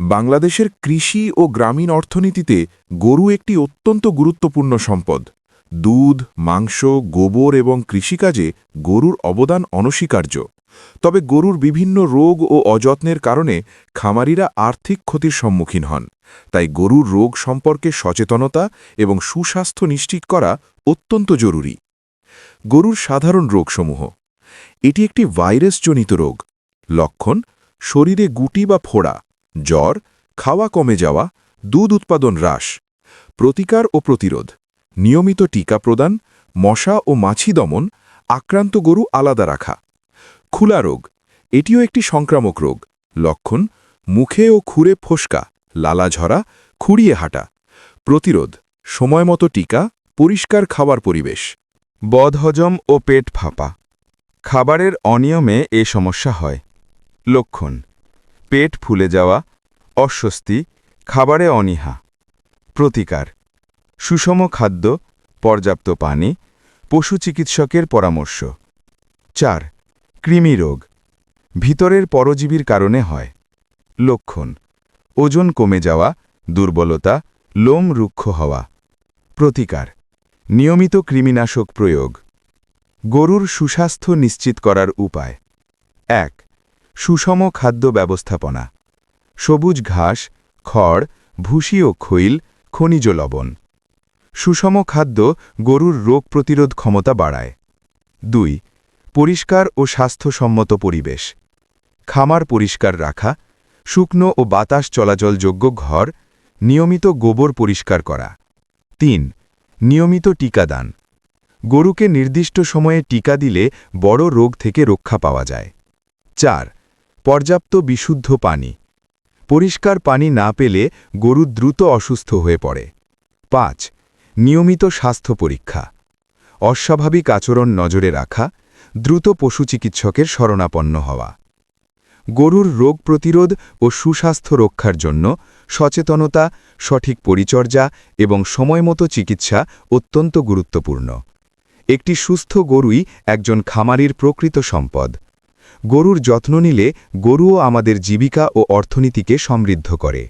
বাংলাদেশের কৃষি ও গ্রামীণ অর্থনীতিতে গরু একটি অত্যন্ত গুরুত্বপূর্ণ সম্পদ। দুধ, মাংস, গোবর এবং কৃষিকাজে গরুর অবদান অনস্বীকার্য। তবে গরুর বিভিন্ন রোগ ও অযত্নের কারণে খামারিরা আর্থিক ক্ষতির সম্মুখীন হন। তাই গরুর রোগ সম্পর্কে সচেতনতা এবং সুস্বাস্থ্য নিশ্চিত করা অত্যন্ত জরুরি। গরুর সাধারণ রোগসমূহ। এটি একটি ভাইরাসজনিত রোগ। লক্ষণ, শরীরে গুটি বা ফোড়া। জ্বর, খাওয়া কমে যাওয়া, দুধ উৎপাদন হ্রাস, প্রতিকার ও প্রতিরোধ, নিয়মিত টিকা প্রদান, মশা ও মাছি দমন, আক্রান্ত গরু আলাদা রাখা, খুলা রোগ, এটিও একটি সংক্রামক রোগ, লক্ষণ, মুখে ও খুরে ফোসকা, লালা ঝরা, খুঁড়িয়ে হাঁটা, প্রতিরোধ সময়মতো টিকা, পরিষ্কার খাবার পরিবেশ, বদহজম ও পেট ফাঁপা, খাবারের অনিয়মে এ সমস্যা হয়, লক্ষণ, পেট ফুলে যাওয়া অস্বস্তি, খাবারে অনীহা। প্রতিকার, সুষম খাদ্য, পর্যাপ্ত পানি, পশু চিকিৎসকের পরামর্শ। চার, কৃমি রোগ, ভিতরের পরজীবীর কারণে হয়। লক্ষণ, ওজন কমে যাওয়া, দুর্বলতা, লোম রুক্ষ হওয়া। প্রতিকার, নিয়মিত কৃমিনাশক প্রয়োগ। গরুর সুস্বাস্থ্য নিশ্চিত করার উপায়। এক, সুষম খাদ্য ব্যবস্থাপনা। সবুজ ঘাস, খড় ভুসি ও খৈল, খনিজ লবণ। সুষম খাদ্য গরুর রোগ প্রতিরোধ ক্ষমতা বাড়ায়। দুই, পরিষ্কার ও স্বাস্থ্যসম্মত পরিবেশ। খামার পরিষ্কার রাখা, শুকনো ও বাতাস চলাচলযোগ্য ঘর, নিয়মিত গোবর পরিষ্কার করা। তিন, নিয়মিত টিকাদান। গরুকে নির্দিষ্ট সময়ে টিকা দিলে বড় রোগ থেকে রক্ষা পাওয়া যায়। চার, পর্যাপ্ত বিশুদ্ধ পানি। পরিষ্কার পানি না পেলে গরু দ্রুত অসুস্থ হয়ে পড়ে। পাঁচ, নিয়মিত স্বাস্থ্য পরীক্ষা। অস্বাভাবিক আচরণ নজরে রাখা, দ্রুত পশু চিকিৎসকের শরণাপন্ন হওয়া। গরুর রোগ প্রতিরোধ ও সুস্বাস্থ্য রক্ষার জন্য সচেতনতা, সঠিক পরিচর্যা এবং সময়মতো চিকিৎসা অত্যন্ত গুরুত্বপূর্ণ। একটি সুস্থ গরুই একজন খামারির প্রকৃত সম্পদ। গরুর যত্ন নিলে গরুও আমাদের জীবিকা ও অর্থনীতিকে সমৃদ্ধ করে।